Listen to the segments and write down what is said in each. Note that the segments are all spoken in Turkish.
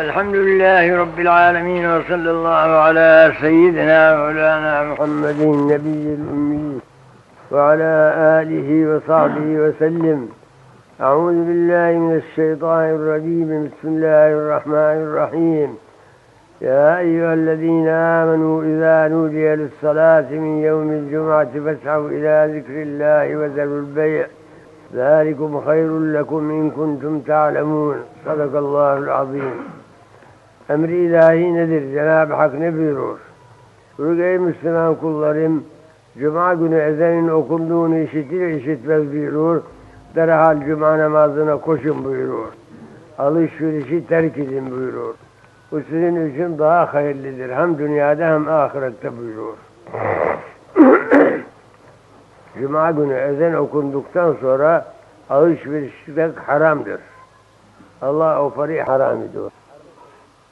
الحمد لله رب العالمين وصلى الله على سيدنا مولانا محمد النبي الأمي وعلى آله وصحبه وسلم. أعوذ بالله من الشيطان الرجيم بسم الله الرحمن الرحيم. يا أيها الذين آمنوا إذا نودي للصلاة من يوم الجمعة فاسعوا إلى ذكر الله وذروا البيع. ذلكم خير لكم إن كنتم تعلمون. صدق الله العظيم. Emri ilahi nedir? Cenab-ı Hak ne buyurur? Buyur ey Müslüman kullarım, Cuma günü ezenin okunduğunu işitir işitmez buyurur. Derhal Cuma namazına koşun buyurur. Alışverişi terk edin buyurur. Bu sizin için daha hayırlıdır. Hem dünyada hem ahirette buyurur. Cuma günü ezan okunduktan sonra alışveriş haramdır. Allah o parayı haram ediyor.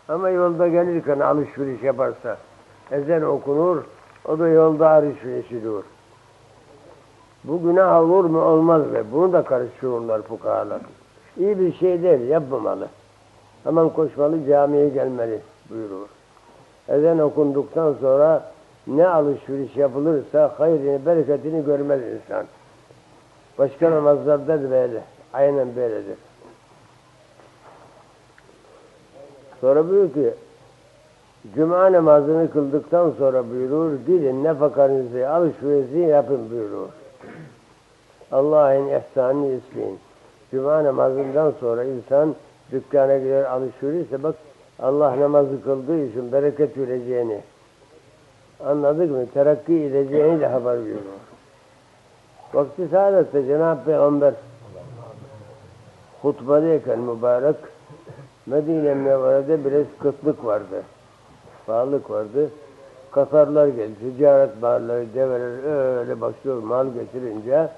Ama yolda gelirken alışveriş yaparsa ezan okunur, o da yolda alışveriş ediyor. Bu günah olur mu olmaz mı? Bunu da karıştırıyorlar fukahalar. İyi bir şey değil, yapmamalı. Hemen koşmalı, camiye gelmeli buyurur. Ezan okunduktan sonra ne alışveriş yapılırsa hayrını, bereketini görmez insan. Başka namazlarda da böyle, aynen böyledir. Sonra buyuruyor ki, Cuma namazını kıldıktan sonra buyurur, gidin nefakanızı, alışverişi yapın buyurur. Allah'ın ihsanını isteyin. Cuma namazından sonra insan dükkana gider alışverişse bak Allah namazı kıldığı için bereket vereceğini anladık mı? Terakki edeceğini de haber veriyor. Vakti saadette Cenab-ı Peygamber hutbadayken mübarek Medine Mevle'de biraz kıtlık vardı. Pahalılık vardı. Katarlar geldi. Ticaret barları, develer öyle başlıyor mal getirince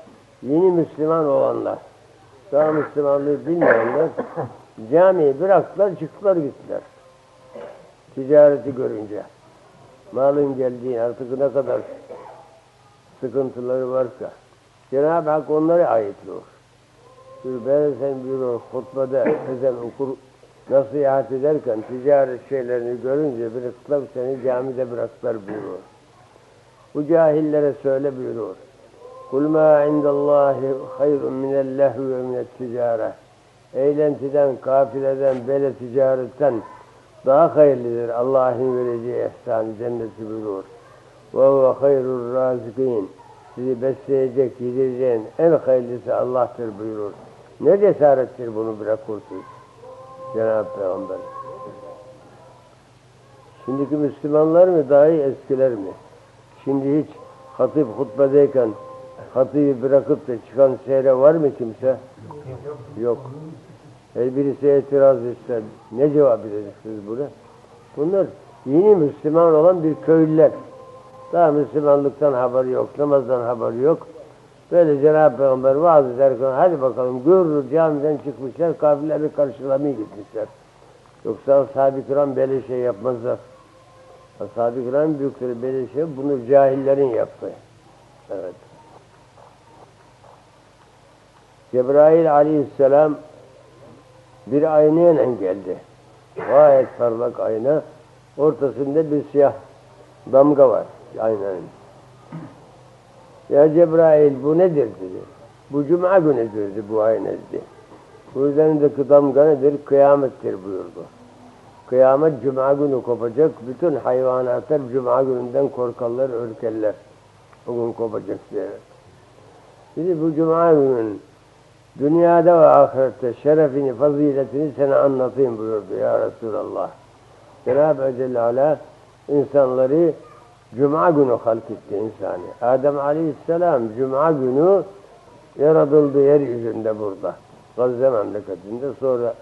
yeni Müslüman olanlar daha Müslümanlığı bilmeyenler camiyi bıraktılar çıktılar gittiler. Ticareti görünce. Malın geldiği artık ne kadar sıkıntıları varsa Cenab-ı Hak onları ayıtlıyor. Ben sen buyuruyor hutbede ezan okur nasihat ederken ticaret şeylerini görünce bıraktılar seni camide bıraktılar buyuruyor. Bu cahillere söyle buyuruyor. Kul ma indallahi hayrun minel lehvi ve minet ticare. Eğlentiden, kafileden, böyle ticaretten daha hayırlıdır Allah'ın vereceği ihsan cenneti buyuruyor. Ve huve hayrur razikin. Sizi besleyecek, yedireceğin en hayırlısı Allah'tır buyurur. Ne cesarettir bunu bırakırsınız? Cenab-ı Peygamber. Şimdiki Müslümanlar mı daha iyi eskiler mi? Şimdi hiç hatip hutbedeyken hatibi bırakıp da çıkan seyre var mı kimse? Yok. Her birisi itiraz etse ne cevap vereceksiniz buna? Bunlar yeni Müslüman olan bir köylüler. Daha Müslümanlıktan haberi yok, namazdan haberi yok. Böyle Cenab-ı Peygamber vaaz ederken hadi bakalım görürüz camiden çıkmışlar, kafirleri karşılamaya gitmişler. Yoksa ashab-ı kiram böyle şey yapmazlar. Ashab-ı kiram büyükleri böyle şey, bunu cahillerin yaptı. Evet. Cebrail aleyhisselam bir aynayla geldi. Gayet parlak ayna. Ortasında bir siyah damga var aynanın. Ya Cebrail bu nedir dedi. Bu cuma günüdür dedi bu ayna dedi. Bu üzerindeki damga nedir? Kıyamettir buyurdu. Kıyamet cuma günü kopacak. Bütün hayvanatlar cuma gününden korkarlar, ürkerler. O kopacak diye. Şimdi bu cuma günün dünyada ve ahirette şerefini, faziletini sana anlatayım buyurdu ya Resulallah. Cenab-ı Celle insanları Cuma günü halk etti insanı. Adem Aleyhisselam Cuma günü yaratıldı yeryüzünde burada. Gazze memleketinde sonra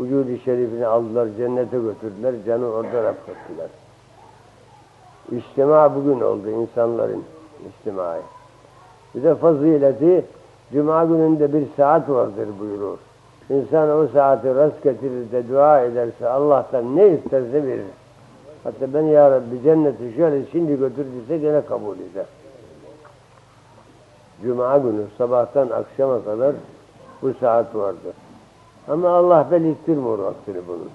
vücudu şerifini aldılar, cennete götürdüler, canı orada rafkettiler. İçtima bugün oldu insanların içtimai. Bir de fazileti Cuma gününde bir saat vardır buyurur. İnsan o saati rast getirir de dua ederse Allah'tan ne isterse verir. Hatta ben ya Rabbi cenneti şöyle şimdi götür dese gene kabul eder. Cuma günü sabahtan akşama kadar bu saat vardır. Ama Allah belirttirmiyor vaktini bunun.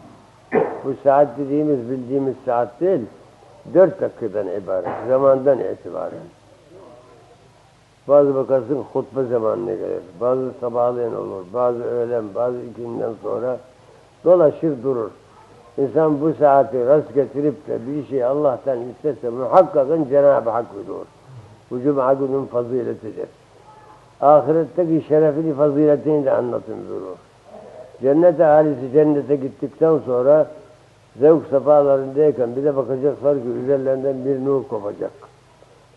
Bu saat dediğimiz bildiğimiz saat değil, dört dakikadan ibaret, zamandan itibaren. Bazı bakarsın hutbe zamanına gelir, bazı sabahleyin olur, bazı öğlen, bazı ikinden sonra dolaşır durur. İnsan bu saati rast getirip de bir şey Allah'tan isterse muhakkaken Cenab-ı Hak buyurur. Bu cuma günün faziletidir. Ahiretteki şerefini, faziletini de anlatın buyurur. Cennet ahalisi cennete gittikten sonra zevk sefalarındayken bir de bakacaklar ki üzerlerinden bir nur kopacak.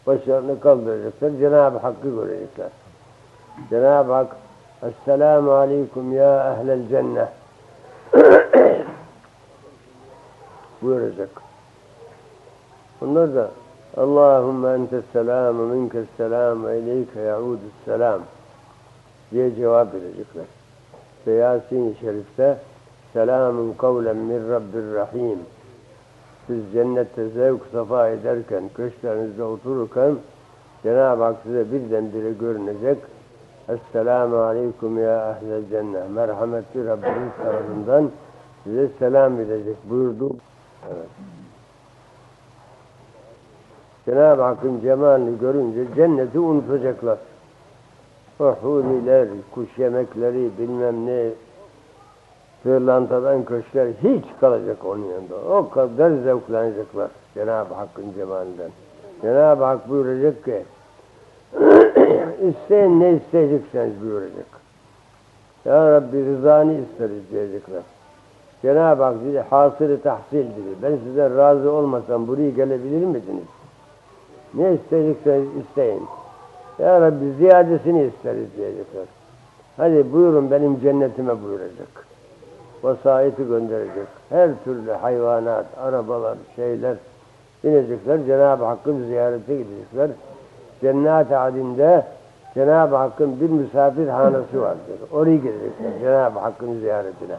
Başlarını kaldıracaklar, Cenab-ı Hakk'ı görecekler. Cenab-ı Hak, Esselamu Aleyküm ya ehlel cennet buyuracak. Bunlar da Allahümme entes selam ve minkes selam ve ileyke yaudus selam diye cevap verecekler. Ve Yasin-i Şerif'te selamun kavlen min Rabbir Rahim siz cennette zevk safa ederken, köşklerinizde otururken Cenab-ı Hak size birdenbire görünecek. Esselamu aleyküm ya ehlel cennet. Merhametli Rabbimiz tarafından size selam edecek buyurdu. Evet. Cenab-ı Hakk'ın cemalini görünce cenneti unutacaklar. Huniler, kuş yemekleri, bilmem ne, pırlantadan köşkler hiç kalacak onun yanında. O kadar zevklenecekler Cenab-ı Hakk'ın cemalinden. Cenab-ı Hak buyuracak ki, isteyin ne isteyecekseniz buyuracak. Ya Rabbi rızanı isteriz diyecekler. Cenab-ı Hak dedi, hasılı tahsil dedi. Ben size razı olmasam buraya gelebilir miydiniz? Ne isteyecekseniz isteyin. Ya Rabbi ziyadesini isteriz diyecekler. Hadi buyurun benim cennetime buyuracak. Vasayeti gönderecek. Her türlü hayvanat, arabalar, şeyler binecekler. Cenab-ı Hakk'ın ziyarete gidecekler. Cennet-i adinde Cenab-ı Hakk'ın bir misafirhanesi vardır. Oraya gidecekler Cenab-ı Hakk'ın ziyaretine.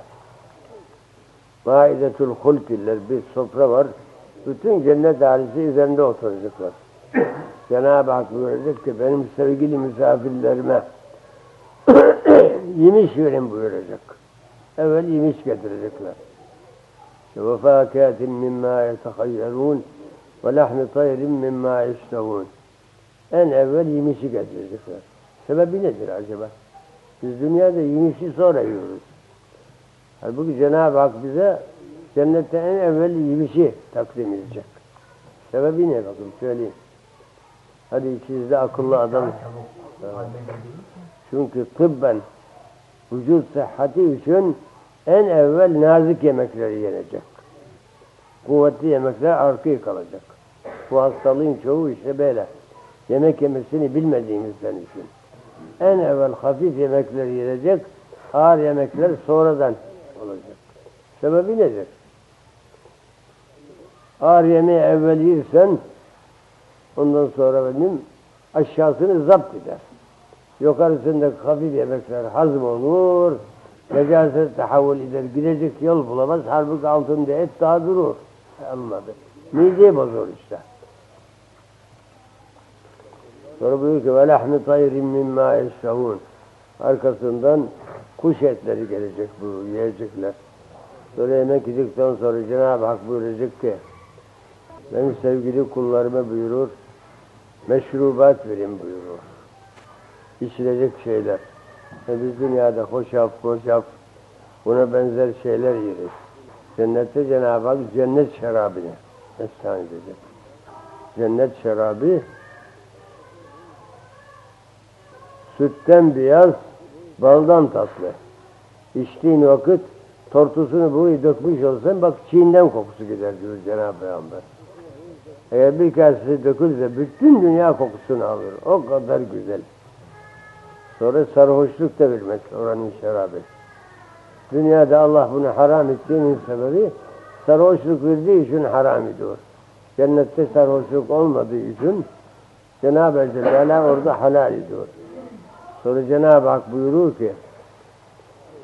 Maidetül Hulk iller bir sofra var. Bütün cennet ailesi üzerinde oturacaklar. Cenab-ı Hak buyuracak ki benim sevgili misafirlerime yemiş verin buyuracak. Evvel yemiş getirecekler. Ve fâkâtin mimmâ yetehayyerûn ve lahmi tayrin mimmâ yeştehûn. En evvel yemişi getirecekler. Sebebi nedir acaba? Biz dünyada yemişi sonra yiyoruz. Halbuki Cenab-ı Hak bize cennette en evvel yemişi takdim edecek. Sebebi ne bakın söyleyeyim. Hadi içinizde akıllı adam. Çünkü tıbben vücut sıhhati için en evvel nazik yemekleri yenecek. Kuvvetli yemekler arkaya kalacak. Bu hastalığın çoğu işte böyle. Yemek yemesini bilmediğimizden için. En evvel hafif yemekler yenecek, ağır yemekler sonradan olacak. Sebebi nedir? Ağır yemeği evvel yersen ondan sonra benim aşağısını zapt eder. Yukarısında hafif yemekler hazm olur, necaset tahavvül eder, gidecek yol bulamaz, halbuki altında et daha durur. Anladı. Mideyi bozulur işte. Sonra buyuruyor ki ve lahmi tayrin mimma. Arkasından kuş etleri gelecek bu yiyecekler. Sonra yemek yedikten sonra Cenab-ı Hak buyuracak ki benim sevgili kullarıma buyurur meşrubat verin buyurur. İçilecek şeyler. E biz dünyada hoşaf, hoşaf buna benzer şeyler yeriz. Cennette Cenab-ı Hak cennet şarabını efsane edecek. Cennet şarabı sütten beyaz, baldan tatlı. İçtiğin vakit tortusunu buraya dökmüş olsan bak çiğinden kokusu gider diyor Cenab-ı Peygamber. Eğer bir kasesi dökülse bütün dünya kokusunu alır. O kadar güzel. Sonra sarhoşluk da vermez oranın şarabı. Dünyada Allah bunu haram ettiğinin sebebi sarhoşluk verdiği için haram ediyor. Cennette sarhoşluk olmadığı için Cenab-ı Celle orada halal ediyor. Sonra Cenab-ı Hak buyurur ki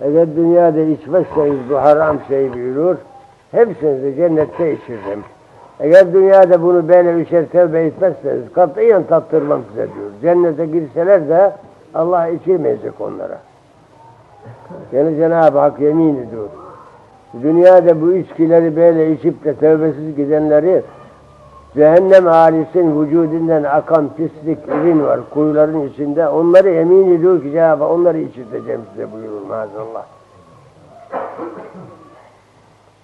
eğer dünyada içmezseniz bu haram şey buyurur hepsinizi cennette içiririm. Eğer dünyada bunu böyle üçer tevbe etmezseniz katiyen tattırmam size diyor. Cennete girseler de Allah içirmeyecek onlara. Yani Cenab-ı Hak yemin ediyor. dünyada bu içkileri böyle içip de tövbesiz gidenleri cehennem alisinin vücudundan akan pislik ürün var kuyuların içinde. Onları emin ediyor ki Cenab-ı onları içirteceğim size buyurur maazallah.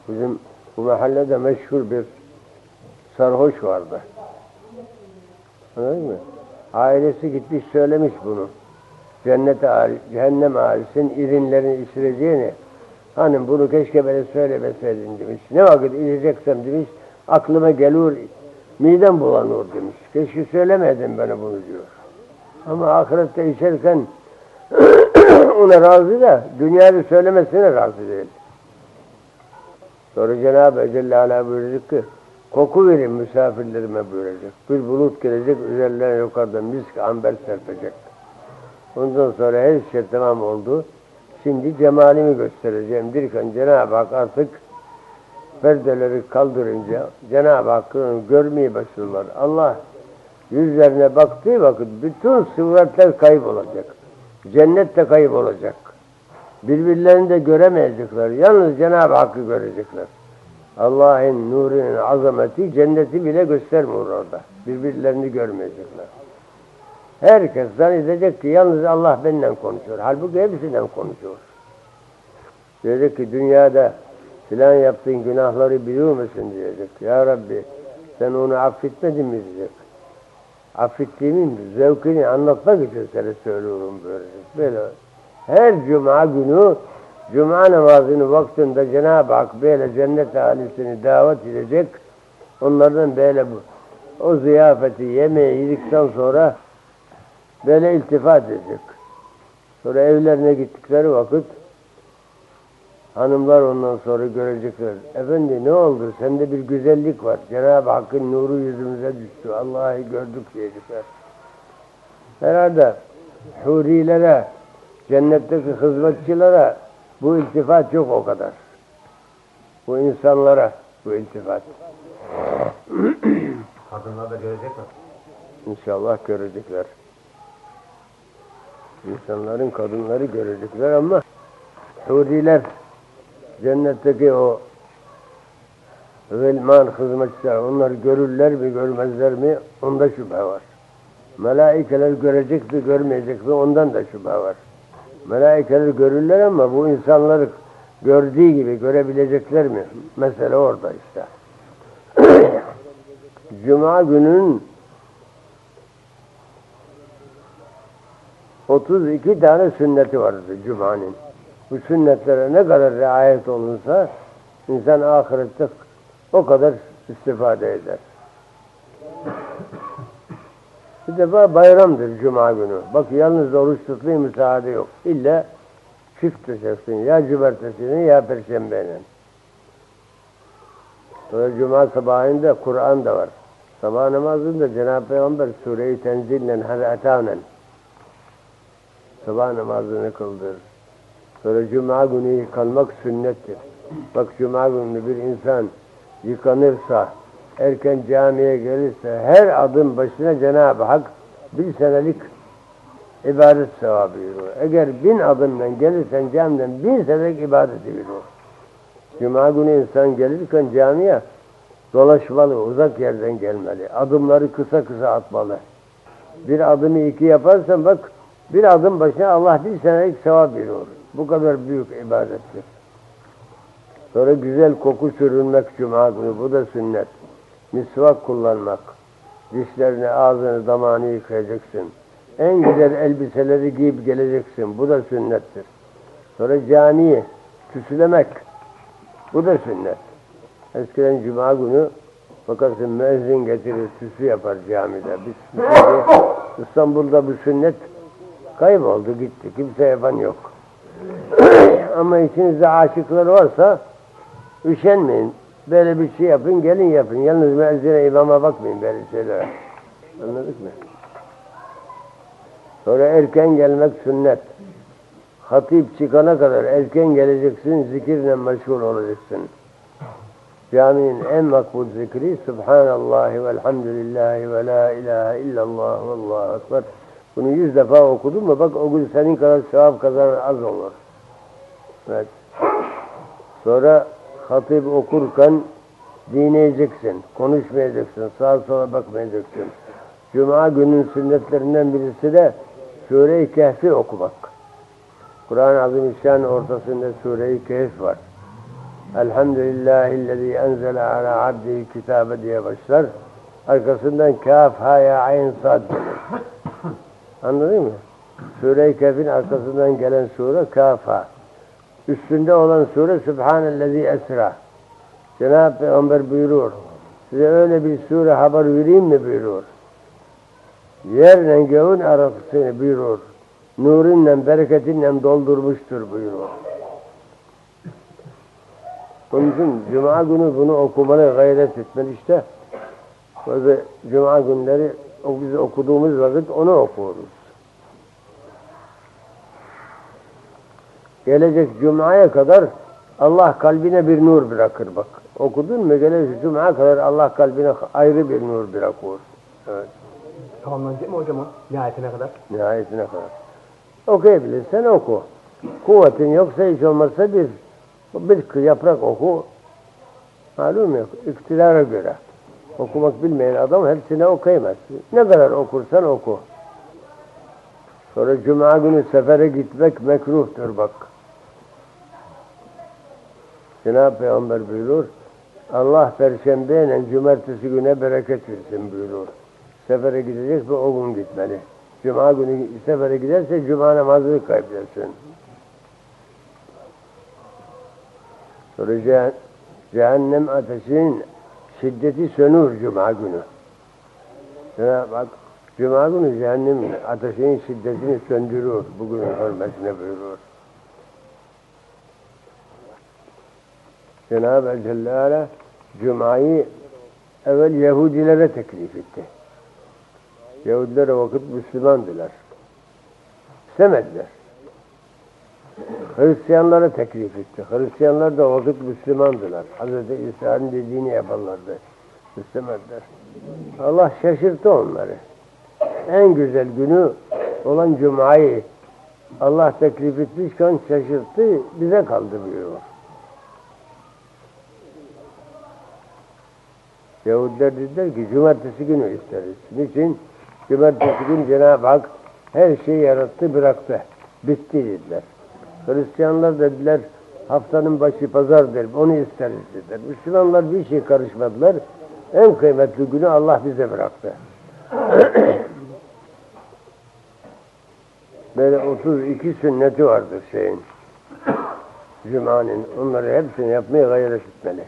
Bizim bu mahallede meşhur bir sarhoş vardı. Anladın mı? Ailesi gitmiş söylemiş bunu. Cennet cehennem ahalisinin irinlerini içireceğini hanım bunu keşke bana söylemeseydin demiş. Ne vakit içeceksem demiş aklıma gelir midem bulanır demiş. Keşke söylemedin bana bunu diyor. Ama ahirette içerken ona razı da dünyada söylemesine razı değil. Sonra Cenab-ı Celle Ala buyuracak ki koku verin misafirlerime buyuracak. Bir bulut gelecek üzerlerine yukarıdan misk amber serpecek. Ondan sonra her şey tamam oldu. Şimdi cemalimi göstereceğim derken Cenab-ı Hak artık perdeleri kaldırınca Cenab-ı Hakk'ı görmeye başlıyorlar. Allah yüzlerine baktığı vakit bütün sıfatlar kaybolacak. Cennet de kaybolacak. Birbirlerini de göremeyecekler. Yalnız Cenab-ı Hakk'ı görecekler. Allah'ın nurunun azameti cenneti bile göstermiyor orada. Birbirlerini görmeyecekler. Herkes zannedecek ki yalnız Allah benden konuşuyor. Halbuki hepsinden konuşuyor. Diyecek ki dünyada filan yaptığın günahları biliyor musun diyecek. Ya Rabbi sen onu affetmedin mi diyecek. Affettiğimin zevkini anlatmak için sana söylüyorum böyle. Böyle her cuma günü cuma namazını vaktinde Cenab-ı Hak böyle cennet alisini davet edecek. Onlardan böyle bu, o ziyafeti yemeği yedikten sonra böyle iltifat edecek. Sonra evlerine gittikleri vakit hanımlar ondan sonra görecekler. Efendi ne oldu? Sende bir güzellik var. Cenab-ı Hakk'ın nuru yüzümüze düştü. Allah'ı gördük diyecekler. Herhalde hurilere, cennetteki hizmetçilere bu iltifat yok o kadar. Bu insanlara bu iltifat. Kadınlar da görecek mi? İnşallah görecekler. İnsanların kadınları görecekler ama Huriler cennetteki o gılman hizmetçiler onlar görürler mi görmezler mi onda şüphe var. Melaikeler görecek mi görmeyecek mi ondan da şüphe var. Melaikeler görürler ama bu insanları gördüğü gibi görebilecekler mi? Mesele orada işte. Cuma günün 32 tane sünneti vardı Cuma'nın. Bu sünnetlere ne kadar riayet olunsa insan ahirette o kadar istifade eder. Bir defa bayramdır Cuma günü. Bak yalnız oruç tutmaya müsaade yok. İlla çift tutacaksın. Ya cumartesini ya perşembenin. Sonra Cuma sabahında Kur'an da var. Sabah namazında Cenab-ı Peygamber Sure-i Tenzil'le haratavnen sabah namazını kıldır. Sonra Cuma günü yıkanmak sünnettir. Bak Cuma günü bir insan yıkanırsa, erken camiye gelirse her adım başına Cenab-ı Hak bir senelik ibadet sevabı veriyor. Eğer bin adımdan gelirsen camiden bin senelik ibadet veriyor. Cuma günü insan gelirken camiye dolaşmalı, uzak yerden gelmeli. Adımları kısa kısa atmalı. Bir adımı iki yaparsan bak bir adım başına Allah bir senelik sevap veriyor. Bu kadar büyük ibadettir. Sonra güzel koku sürünmek cuma günü. Bu da sünnet. Misvak kullanmak. Dişlerini, ağzını, damağını yıkayacaksın. En güzel elbiseleri giyip geleceksin. Bu da sünnettir. Sonra camiyi tüsülemek. Bu da sünnet. Eskiden cuma günü bakarsın müezzin getirir, tüsü yapar camide. Biz İstanbul'da bu sünnet kayboldu gitti. Kimse yapan yok. Ama içinizde aşıklar varsa üşenmeyin. Böyle bir şey yapın, gelin yapın. Yalnız müezzine imama bakmayın böyle şeylere. Anladık mı? Sonra erken gelmek sünnet. Hatip çıkana kadar erken geleceksin, zikirle meşgul olacaksın. Caminin en makbul zikri Subhanallah ve elhamdülillahi ve la ilahe illallah ve allahu ekber. Bunu yüz defa okudun mu bak o gün senin kadar sevap kazanan az olur. Evet. Sonra hatip okurken dinleyeceksin, konuşmayacaksın, sağa sola bakmayacaksın. Cuma günün sünnetlerinden birisi de Sure-i Kehf'i okumak. Kur'an-ı Azimüşşan ortasında Sure-i Kehf var. Elhamdülillahillezî enzele ala abdihi kitabe diye başlar. Arkasından kaf, ha, ya, ayn, sad. Anladın mı? Sure-i Kehf'in arkasından gelen sure kaf, ha. Üstünde olan sure Sübhanellezî esra. Cenab-ı Peygamber buyuruyor. Size öyle bir sure haber vereyim mi buyuruyor. Yerle göğün arasını buyuruyor. Nurinle, bereketinle doldurmuştur buyuruyor. Onun için Cuma günü bunu okumalı gayret etmeli işte. Cuma günleri o biz okuduğumuz vakit onu okuyoruz. Gelecek Cuma'ya kadar Allah kalbine bir nur bırakır bak. Okudun mu gelecek Cuma'ya kadar Allah kalbine ayrı bir nur bırakıyor. Evet. Tamamlanacak mı hocam o nihayetine kadar? Nihayetine kadar. Okuyabilirsen oku. Kuvvetin yoksa hiç olmazsa bir bir yaprak oku. Malum yok. İktidara göre. Okumak bilmeyen adam hepsini okuyamaz. Ne kadar okursan oku. Sonra cuma günü sefere gitmek mekruhtur bak. Cenab-ı Peygamber buyurur. Allah perşembe ile cumartesi güne bereket versin buyurur. Sefere gidecek ve o gün gitmeli. Cuma günü sefere giderse cuma namazını kaybedersin. Sonra ceh- cehennem ateşinin şiddeti sönür cuma günü. Cenab-ı cuma günü cehennem ateşinin şiddetini söndürür. Bugün hürmetine buyurur. Cenab-ı Celle Cuma'yı evvel Yahudilere teklif etti. Yahudiler o vakit Müslümandılar. İstemediler. Hristiyanlara teklif etti. Hristiyanlar da o vakit Müslümandılar. Hazreti İsa'nın dediğini yaparlardı. İstemediler. Allah şaşırttı onları. En güzel günü olan Cuma'yı Allah teklif etmişken şaşırttı, bize kaldı buyuruyor. Yahudiler dediler ki cumartesi günü isteriz. Niçin? Cumartesi günü Cenab-ı Hak her şeyi yarattı bıraktı. Bitti dediler. Hristiyanlar dediler haftanın başı pazardır onu isteriz dediler. Müslümanlar bir şey karışmadılar. En kıymetli günü Allah bize bıraktı. Böyle 32 sünneti vardır şeyin. Cuma'nın. Onları hepsini yapmaya gayret etmeli.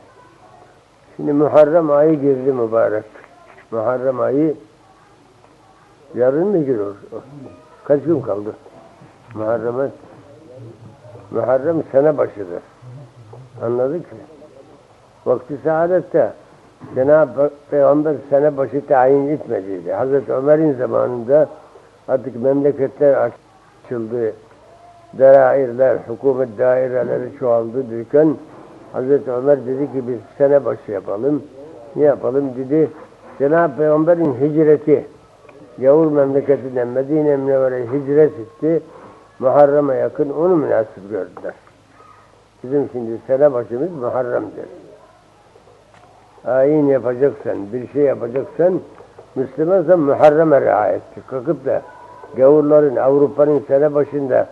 Şimdi Muharrem ayı girdi mübarek. Muharrem ayı yarın mı giriyor? Kaç gün kaldı? Muharrem'e Muharrem sene başıdır. Anladık mı? Vakti saadette Cenab-ı Peygamber sene başı tayin etmediydi. Hazreti Ömer'in zamanında artık memleketler açıldı. Derairler, hükümet daireleri çoğaldı derken Hazreti Ömer dedi ki biz sene başı yapalım. Ne yapalım dedi. Cenab-ı Peygamber'in hicreti Yavur memleketinden Medine Münevvere'ye hicret etti. Muharrem'e yakın onu münasip gördüler. Bizim şimdi sene başımız Muharrem'dir. Ayin yapacaksan, bir şey yapacaksan Müslümansan Muharrem'e riayettir. Kalkıp da gavurların, Avrupa'nın sene başında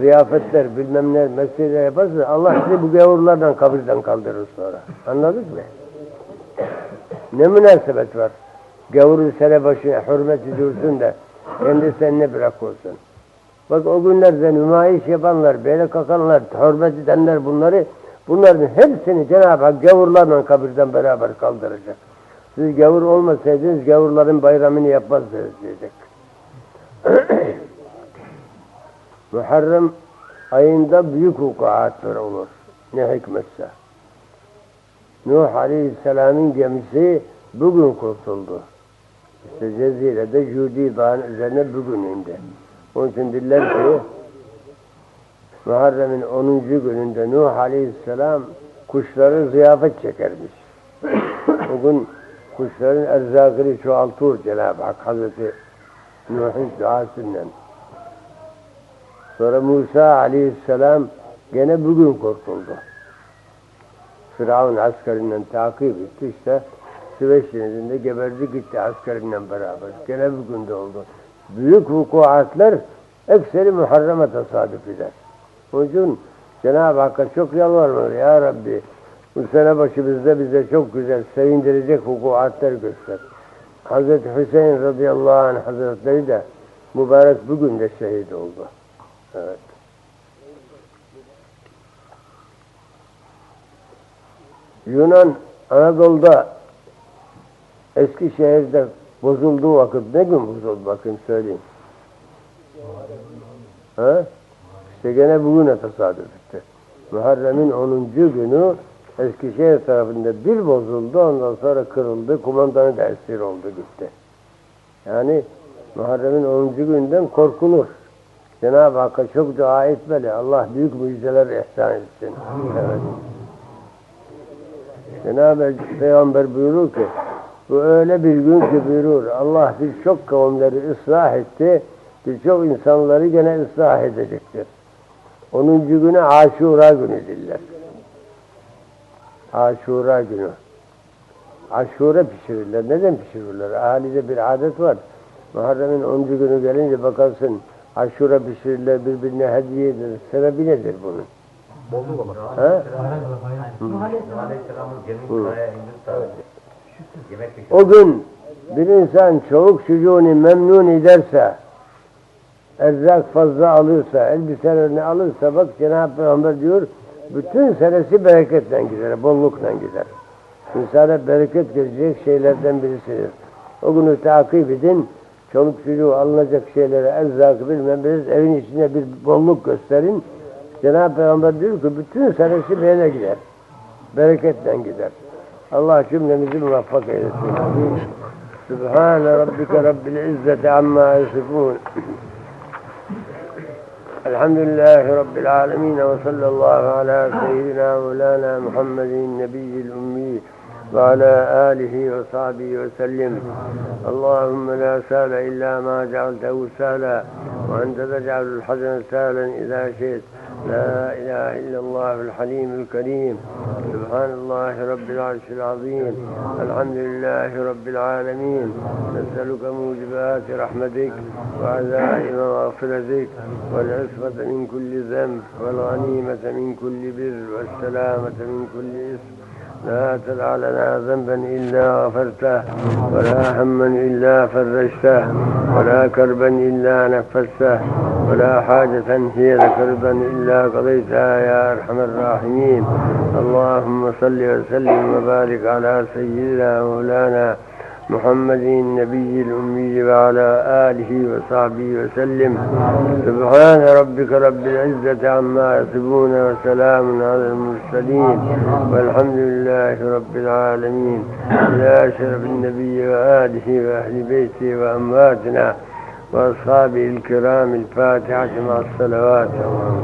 ziyafetler, bilmem ne mesleğiyle yaparsa Allah sizi bu gavurlardan kabirden kaldırır sonra. Anladık mı? Ne münasebet var? Gavurun sene başına hürmeti dursun da kendi seninle bırakıyorsun. Bak o günlerde nümayiş yapanlar, böyle kakanlar, hürmet edenler bunları, bunların hepsini Cenab-ı Hak gavurlarla kabirden beraber kaldıracak. Siz gavur olmasaydınız gavurların bayramını yapmazdınız diyecek. Muharrem ayında büyük vukuatlar olur. Ne hikmetse. Nuh Aleyhisselam'ın gemisi bugün kurtuldu. İşte Cezire'de Cudi Dağı'nın üzerine bugün indi. Onun için diller ki Muharrem'in 10. gününde Nuh Aleyhisselam kuşları ziyafet çekermiş. o gün kuşların erzakını çoğaltır Cenab-ı Hak Hazreti Nuh'un duasından. Sonra Musa Aleyhisselam gene bugün kurtuldu. Firavun askerinden takip etti işte Süveyş denizinde geberdi gitti askerinden beraber. Gene bir günde oldu. Büyük vukuatlar ekseri Muharrem'e tesadüf eder. Onun için Cenab-ı Hakk'a çok yalvarmalı. Ya Rabbi bu sene başı bizde bize çok güzel sevindirecek vukuatlar göster. Hazreti Hüseyin radıyallahu anh hazretleri de mübarek bugün de şehit oldu. Evet. Yunan Anadolu'da Eskişehir'de bozulduğu vakit ne gün bozuldu bakın söyleyeyim. Ha? İşte gene bugüne tesadüf etti. Muharrem'in 10. günü Eskişehir tarafında bir bozuldu ondan sonra kırıldı. Kumandanı da esir oldu gitti. Yani Muharrem'in 10. günden korkulur. Cenab-ı Hakk'a çok dua etmeli. Allah büyük mucizeler ihsan etsin. Evet. Cenab-ı Peygamber buyurur ki bu öyle bir gün ki buyurur Allah birçok kavimleri ıslah etti birçok insanları gene ıslah edecektir. 10. güne Aşura günü diller. Aşura günü. Aşure pişirirler. Neden pişirirler? Ahalide bir adet var. Muharrem'in 10. günü gelince bakarsın aşure pişirirler birbirine hediye edilir. Sebebi nedir bunun? Bolluk olur. Ha? Aleyhisselam'ın gemik karaya pişirdi. O gün bir insan çoluk çocuğunu memnun ederse, erzak fazla alırsa, elbiselerini alırsa bak Cenab-ı Peygamber diyor, bütün senesi bereketle gider, bollukla gider. İnsana bereket gelecek şeylerden birisidir. O günü takip edin, çoluk çocuğu alınacak şeylere, erzakı bilmem biraz evin içinde bir bolluk gösterin. Cenab-ı Peygamber diyor ki bütün senesi böyle gider. Bereketle gider. الله كلنا نزل ورفقه إلى سبحان ربك رب العزة عما يصفون. الحمد لله رب العالمين وصلى الله على سيدنا مولانا محمد النبي الأمي وعلى آله وصحبه وسلم. اللهم لا سال إلا ما جعلته سهلا وأنت تجعل الحزن سهلا إذا شئت. لا إله إلا الله الحليم الكريم. سبحان الله رب العرش العظيم. الحمد لله رب العالمين. نسألك موجبات رحمتك وعزائم مغفرتك والعصمة من كل ذنب والغنيمة من كل بر والسلامة من كل إثم. لا تدع لنا ذنبا إلا غفرته ولا هما إلا فرجته ولا كربا إلا نفسته ولا حاجة هي لكربا إلا قضيتها يا أرحم الراحمين. اللهم صل وسلم وبارك على سيدنا مولانا محمد النبي الأمي وعلى آله وصحبه وسلم. سبحان ربك رب العزة عما يصفون وسلام على المرسلين. والحمد لله رب العالمين. يا شرف النبي وآله وأهل بيته وأمواتنا وأصحابه الكرام الفاتحة مع الصلوات. اللهم